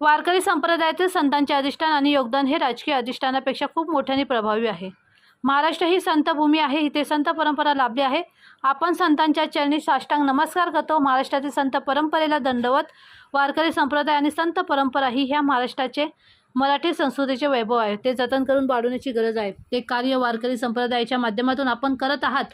वारकरी संप्रदायातील संतांचे अधिष्ठान आणि योगदान हे राजकीय अधिष्ठानापेक्षा खूप मोठ्याने प्रभावी आहे. महाराष्ट्र ही संतभूमी आहे इथे संत परंपरा लाभली आहे. आपण संतांच्या चरणी साष्टांग नमस्कार करतो. महाराष्ट्रातील संत परंपरेला दंडवत वारकरी संप्रदाय आणि संत परंपरा ही ह्या महाराष्ट्राचे मराठी संस्कृतीचे वैभव आहे ते जतन करून वाढवण्याची गरज आहे. ते कार्य वारकरी संप्रदायाच्या माध्यमातून आपण करत आहात.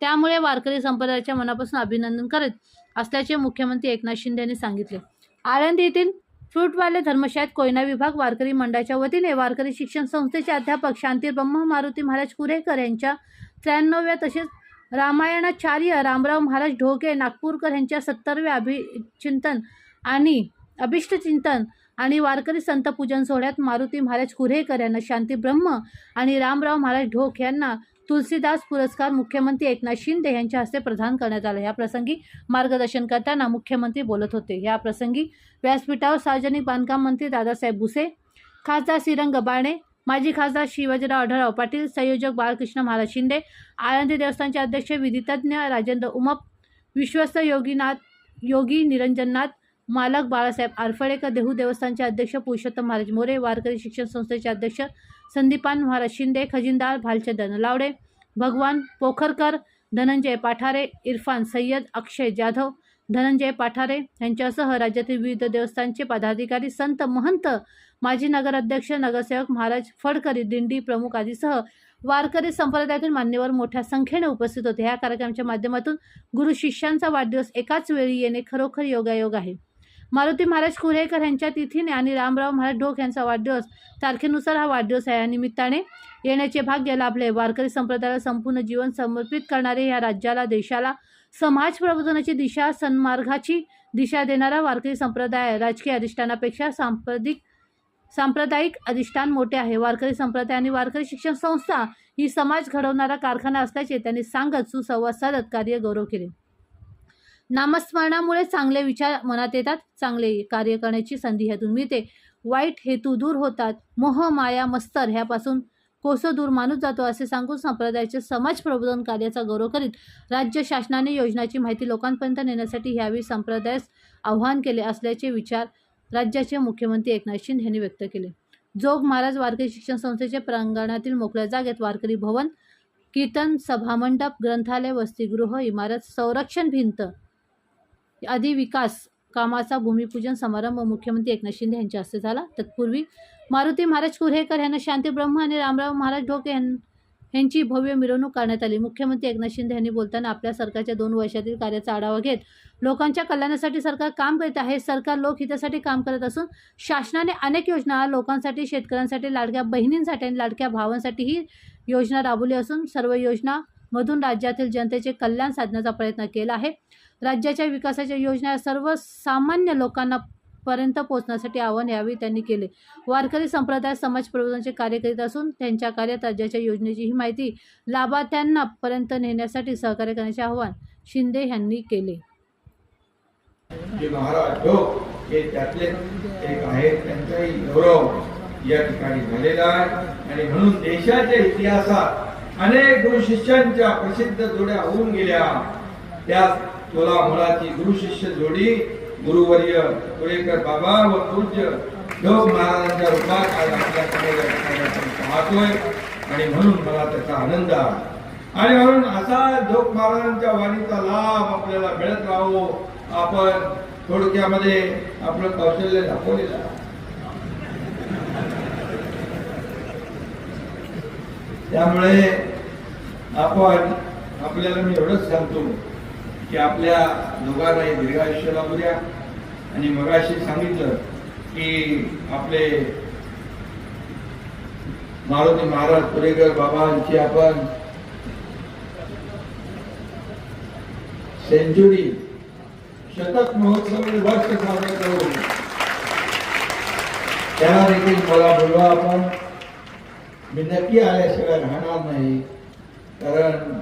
त्यामुळे वारकरी संप्रदायाच्या मनापासून अभिनंदन करत असल्याचे मुख्यमंत्री एकनाथ शिंदे यांनी सांगितले. आळंदी येथील फ्रूटवाले धर्मशाळेत कोयना विभाग वारकरी मंडळाच्या वतीने वारकरी शिक्षण संस्थेचे अध्यापक शांती ब्रह्म मारुती महाराज कुरेकर यांच्या त्र्याण्णव्या तसेच रामायणाचार्य रामराव महाराज ढोके नागपूरकर यांच्या सत्तरव्या अभिचिंतन आणि अभिष्टचिंतन आणि वारकरी संत पूजन सोहळ्यात मारुती महाराज कुरेकर यांना शांती ब्रह्म आणि रामराव महाराज ढोक यांना तुलसीदास पुरस्कार मुख्यमंत्री एकनाथ शिंदे यांच्या हस्ते प्रदान करण्यात आला. या प्रसंगी मार्गदर्शन करताना मुख्यमंत्री बोलत होते. या प्रसंगी व्यासपीठावर सार्वजनिक बांधकाम मंत्री दादासाहेब भुसे खासदार श्रीरंग गबाणे माजी खासदार शिवाजीराव आढळराव पाटील संयोजक बाळकृष्ण महाराज शिंदे आळंदी देवस्थानचे अध्यक्ष विधितज्ञ राजेंद्र उमप विश्वस्त योगीनाथ योगी निरंजननाथ मालक बाळासाहेब आरफळेकर देहू देवस्थानचे अध्यक्ष पुरुषोत्तम महाराज मोरे वारकरी शिक्षण संस्थेचे अध्यक्ष संदीपान महाराज शिंदे खजिनदार भालचंद्र नलावडे भगवान पोखरकर धनंजय पाठारे इरफान सय्यद अक्षय जाधव धनंजय पाठारे यांच्यासह राज्यातील विविध देवस्थानचे पदाधिकारी संत महंत माजी नगराध्यक्ष नगरसेवक महाराज फडकरी दिंडी प्रमुख आदीसह वारकरी संप्रदायातील मान्यवर मोठ्या संख्येने उपस्थित होते. ह्या कार्यक्रमाच्या माध्यमातून गुरु शिष्यांचा वाढदिवस एकाच वेळी येणे खरोखर योगायोग आहे. मारुती महाराज कुरेकर यांच्या तिथीने आणि रामराव महाराज ढोक यांचा वाढदिवस तारखेनुसार हा वाढदिवस आहे. या निमित्ताने येण्याचे भाग्य लाभले. वारकरी संप्रदायाला संपूर्ण जीवन समर्पित करणारे या राज्याला देशाला समाज प्रबोधनाची दिशा सन्मार्गाची दिशा देणारा वारकरी संप्रदाय राजकीय अधिष्ठानापेक्षा सांप्रदिक सांप्रदायिक अधिष्ठान मोठे आहे. वारकरी संप्रदाय आणि वारकरी शिक्षण संस्था ही समाज घडवणारा कारखाना असल्याचे त्यांनी सांगत सुसंवाद साधत कार्य गौरव केले. नामस्मरणामुळे चांगले विचार मनात येतात चांगले कार्य करण्याची संधी ह्यातून मिळते. वाईट हेतू दूर होतात. मोह माया मस्तर ह्यापासून कोसो दूर माणूस जातो असे सांगून संप्रदायाचे समाज प्रबोधन कार्याचा गौरव करीत राज्य शासनाने योजनाची माहिती लोकांपर्यंत नेण्यासाठी यावेळी संप्रदायास आव्हान केले असल्याचे विचार राज्याचे मुख्यमंत्री एकनाथ शिंदे यांनी व्यक्त केले. जोग महाराज वारकरी शिक्षण संस्थेच्या प्रांगणातील मोकळ्या जागेत वारकरी भवन कीर्तन सभामंडप ग्रंथालय वसतिगृह इमारत संरक्षण भिंत आदी विकास कामाचा भूमिपूजन समारंभ मुख्यमंत्री एकनाथ शिंदे यांच्या हस्ते झाला. तत्पूर्वी मारुती महाराज कुऱ्हेकर यांना शांती ब्रह्म आणि रामराव महाराज ढोके यांची भव्य मिरवणूक करण्यात आली. मुख्यमंत्री एकनाथ शिंदे यांनी बोलताना आपल्या सरकारच्या दोन वर्षातील कार्याचा आढावा घेत लोकांच्या कल्याणासाठी सरकार काम करीत आहे. सरकार लोकहितासाठी काम करत असून शासनाने अनेक योजना लोकांसाठी शेतकऱ्यांसाठी लाडक्या बहिणींसाठी आणि लाडक्या भावांसाठी ही योजना राबवली असून सर्व योजना मधून राज्यातील जनतेचे कल्याण साधण्याचा प्रयत्न केला आहे. राज्याच्या विकासाच्या योजना सर्वसामान्य लोकांना पर्यंत पोहोचण्यासाठी आव्हान यावेळी त्यांनी केले. वारकरी संप्रदाय समाज प्रबोधनाचे कार्य करीत असून त्यांच्या कार्यात राज्याच्या योजनेची ही माहिती लाभार्थ्यांना पर्यंत नेण्यासाठी सहकार्य करण्याचे आवाहन शिंदे यांनी केले. हो, त्यातले एक आहेत त्यांचाही गौरव या ठिकाणी झालेला आहे. आणि म्हणून देशाच्या इतिहासात अनेक गुरु शिष्यांच्या प्रसिद्ध जोड्या होऊन गेल्या. त्या तोला मुलाची गुरु शिष्य जोडी गुरुवर्य कुरेकर बाबा व पूज्य योग महाराजांच्या रूपात आज आपल्याकडे पाहतोय. आणि म्हणून मला त्याचा आनंद आहे. आणि म्हणून असा जोग महाराजांच्या वाणीचा लाभ आपल्याला मिळत राहो. आपण थोडक्यामध्ये आपलं कौशल्य दाखवलेलं आहे. त्यामुळे आपण आपल्याला मी एवढंच सांगतो की आपल्या दोघांनाही दीर्घायुष्य लाभू द्या. आणि मगाशी सांगितलं की आपले मारुती महाराज पुरेकर बाबांची आपण सेंचुरी शतक महोत्सव वर्ष साजरे करू. त्या देखील मला बोलवा आपण. मी नक्की आल्याशिवाय राहणार नाही. कारण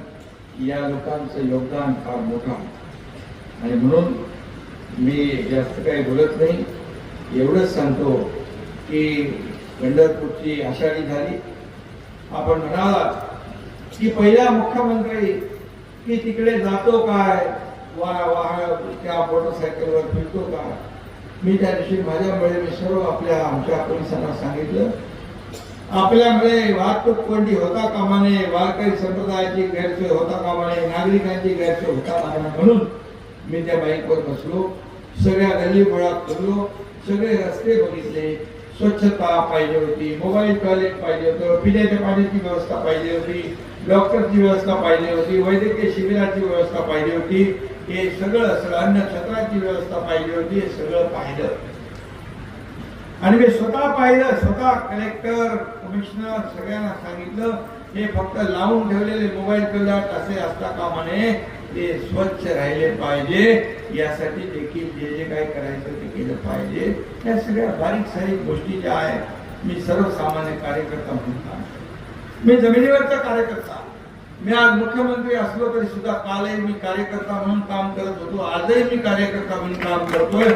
या लोकांचं योगदान फार मोठं आहे. आणि म्हणून मी जास्त काही बोलत नाही. एवढंच सांगतो की पंढरपूरची आषाढी झाली. आपण म्हणाला की पहिला मुख्यमंत्री की तिकडे जातो काय? वा वाहन त्या मोटरसायकलवर फिरतो काय? मी त्या दिवशी माझ्यामुळे मी सर्व आपल्या आमच्या पोलिसांना सांगितलं. आपल्याकडे वाहतूक कोंडी होता कामा नये वारकरी संप्रदायाची गैरसोय होता कामा नये नागरिकांची गैरसोय होता कामा म्हणून मी त्या बाईकवर बसलो. सगळ्या गल्ली गोळा फिरलो. सगळे रस्ते बघितले. स्वच्छता पाहिजे होती. मोबाईल टॉयलेट पाहिजे होतं. पिण्याच्या पाण्याची व्यवस्था पाहिजे होती. डॉक्टरची व्यवस्था पाहिजे होती. वैद्यकीय शिबिराची व्यवस्था पाहिजे होती. हे सगळं सगळं अन्न छत्राची व्यवस्था पाहिजे होती. हे सगळं पाहिलं. आणि मी स्वतः पाहिलं स्वतः कलेक्टर कमिशनर सगळ्यांना सांगितलं हे फक्त लावून ठेवलेले मोबाईल ठेवल्यात असे असता कामा नये ते स्वच्छ राहिले पाहिजे. यासाठी देखील जे जे काही करायचं ते केलं पाहिजे. या सगळ्या बारीक सारीक गोष्टी ज्या आहेत मी सर्वसामान्य कार्यकर्ता म्हणून मी जमिनीवरचा कार्यकर्ता. मी आज मुख्यमंत्री असलो तरी सुद्धा कालही मी कार्यकर्ता म्हणून काम करत होतो. आजही मी कार्यकर्ता म्हणून काम करतोय.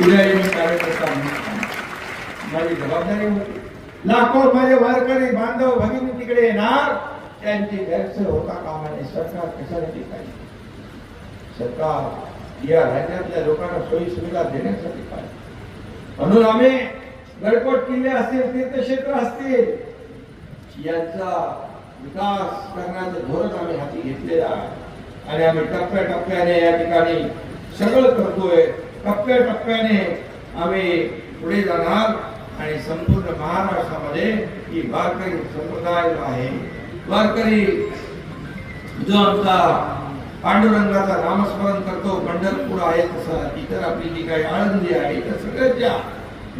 उद्याही मी कार्यकर्ता म्हणून माझी जबाबदारी होती. लाखो माझे वारकरी बांधव भगिनी तिकडे येणार. त्यांची गैरसोय होता कामा सरकार कशासाठी पाहिजे. सरकार या राज्यातल्या लोकांना सोयी सुविधा देण्यासाठी पाहिजे. म्हणून आम्ही गडकोट किल्ले असतील तीर्थक्षेत्र असतील यांचा विकास करण्याचं धोरण आम्ही हाती घेतलेलं आहे. आणि आम्ही टप्प्याटप्प्याने या ठिकाणी सगळं करतोय. टप्प्याटप्प्याने आम्ही पुढे जाणार. आणि संपूर्ण महाराष्ट्रामध्ये ही वारकरी संप्रदाय आहे. वारकरी जो आमचा पांडुरंगाचा नामस्मरण करतो पंढरपूर आहे तसं इतर आपली जी काही आळंदी आहे इतर सगळ्याच्या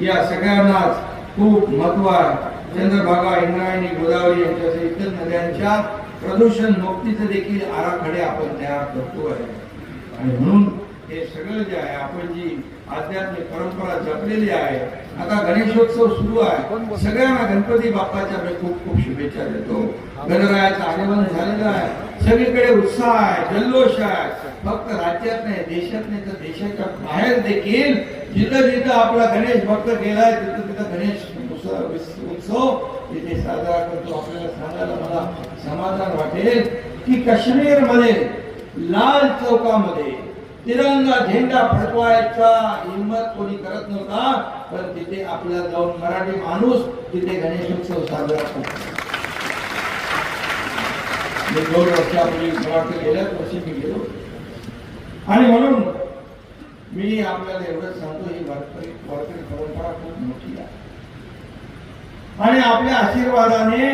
या सगळ्यांनाच खूप महत्त्व आहे. चंद्रभागा इंद्रायणी गोदावरी यांच्या इतर नद्यांच्या प्रदूषण मुक्तीचे देखील आराखडे आपण तयार करतो आहे. आणि म्हणून हे सगळं जे आहे आपण जी आध्यात्मिक परंपरा जपलेली आहे. आता गणेशोत्सव सुरू आहे. सगळ्यांना गणपती बाप्पाच्या मी खूप खूप शुभेच्छा देतो. गणरायाचं आगमन झालेलं आहे. सगळीकडे उत्साह आहे जल्लोष आहे. फक्त राज्यात नाही देशात नाही तर देशाच्या बाहेर देखील जिथं जिथं आपला गणेश भक्त गेलाय तिथं तिथं गणेश उत्सव उत्सव तिथे साजरा करतो. आपल्याला सांगायला मला समाधान वाटेल की काश्मीरमध्ये लाल चौकामध्ये तिरंगा झेंडा फडकवायचा. हिंमत कोणी करत नव्हता पण तिथे आपल्याला जाऊन मराठी माणूस तिथे गणेशोत्सव साजरा करतो. मी दोन वर्षापूर्वी मला गेल्याच वर्षी मी गेलो. आणि म्हणून मी आपल्याला एवढंच सांगतो ही वारकरी वारकरी परंपरा खूप मोठी आहे. आणि आपल्या आशीर्वादाने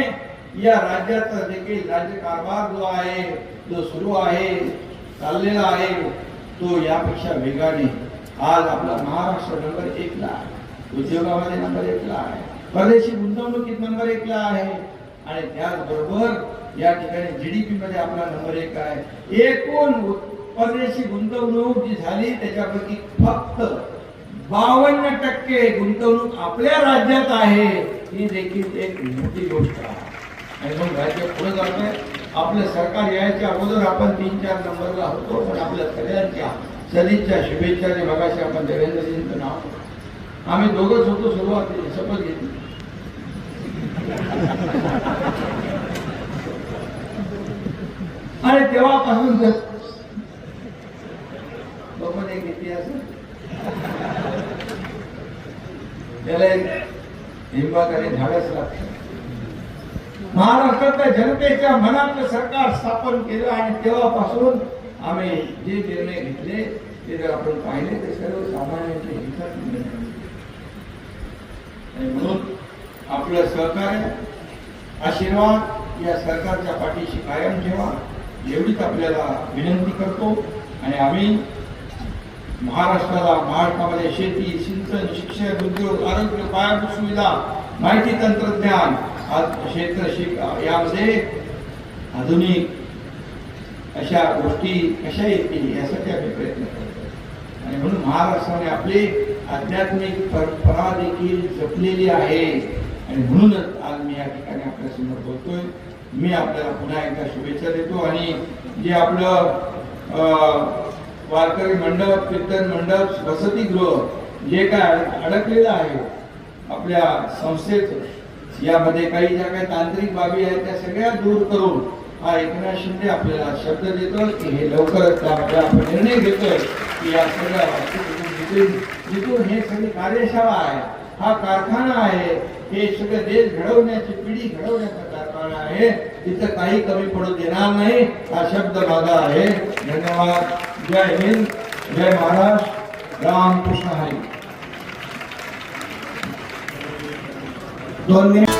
या राज्याचा देखील राज्यकारभार जो आहे जो सुरू आहे चाललेला आहे तो यापेक्षा वेगाने आज आपला महाराष्ट्र नंबर एकला आहे. उद्योगामध्ये नंबर एकला आहे. परदेशी गुंतवणुकीत नंबर एकला आहे. आणि त्याचबरोबर या ठिकाणी जी डी पी मध्ये आपला नंबर एक आहे. एकूण परदेशी गुंतवणूक जी झाली त्याच्यापैकी फक्त बावन्न टक्के गुंतवणूक आपल्या राज्यात आहे. ही देखील एक मोठी गोष्ट आहे. आणि मग राज्य पुढे जात आहे आपलं सरकार यायच्या अगोदर आपण तीन चार नंबरला होतो पण आपल्या सगळ्यांच्या सदिच्छा आणि मगाशी आपण देवेंद्रजींचं नाव आम्ही दोघंच होतो सुरुवातीला शपथ घेतली. आणि तेव्हापासून बघून एक इतिहास त्याला एक हिंमत आणि धाडस लागतं. महाराष्ट्रातल्या जनतेच्या मनातलं सरकार स्थापन केलं आणि तेव्हापासून आम्ही जे निर्णय घेतले ते जर आपण पाहिले ते सर्वसामान्यांच्या हितात निर्णय आणि म्हणून आपलं सहकार्य आशीर्वाद या सरकारच्या पाठीशी कायम ठेवा एवढीच आपल्याला विनंती करतो. आणि आम्ही महाराष्ट्राला महाराष्ट्रामध्ये शेती सिंचन शिक्षण उद्योग आरोग्य पायाभूत सुविधा माहिती तंत्रज्ञान आज क्षेत्र शिक यामध्ये आधुनिक अशा गोष्टी कशा येतील यासाठी आम्ही प्रयत्न करतो आणि म्हणून महाराष्ट्राने आपली आध्यात्मिक परंपरा देखील जपलेली आहे. आणि म्हणूनच आज मी या ठिकाणी आपल्यासमोर बोलतोय. मी आपल्याला पुन्हा एकदा शुभेच्छा देतो. आणि जे आपलं अं, वारकरी मंडप कीर्तन मंडप वसतिगृह जे काय अडकलेलं आहे आपल्या संस्थेचं यामध्ये काही ज्या काही तांत्रिक बाबी आहेत त्या सगळ्या दूर करून हा एकनाथ शिंदे आपल्याला शब्द देतो की हे लवकरच त्यामध्ये आपण निर्णय घेतोय की या सगळ्या जिथून जिथून हे सगळी कार्यशाळा आहे हा कारखाना आहे हे सगळं देश घडवण्याची पिढी घडवण्याचा कारखाना आहे तिथं काही कमी पडू देणार नाही हा शब्द माझा आहे. धन्यवाद. जय हिंद. जय महाराष्ट्र. रामकृष्ण हरी. दोन मिनिट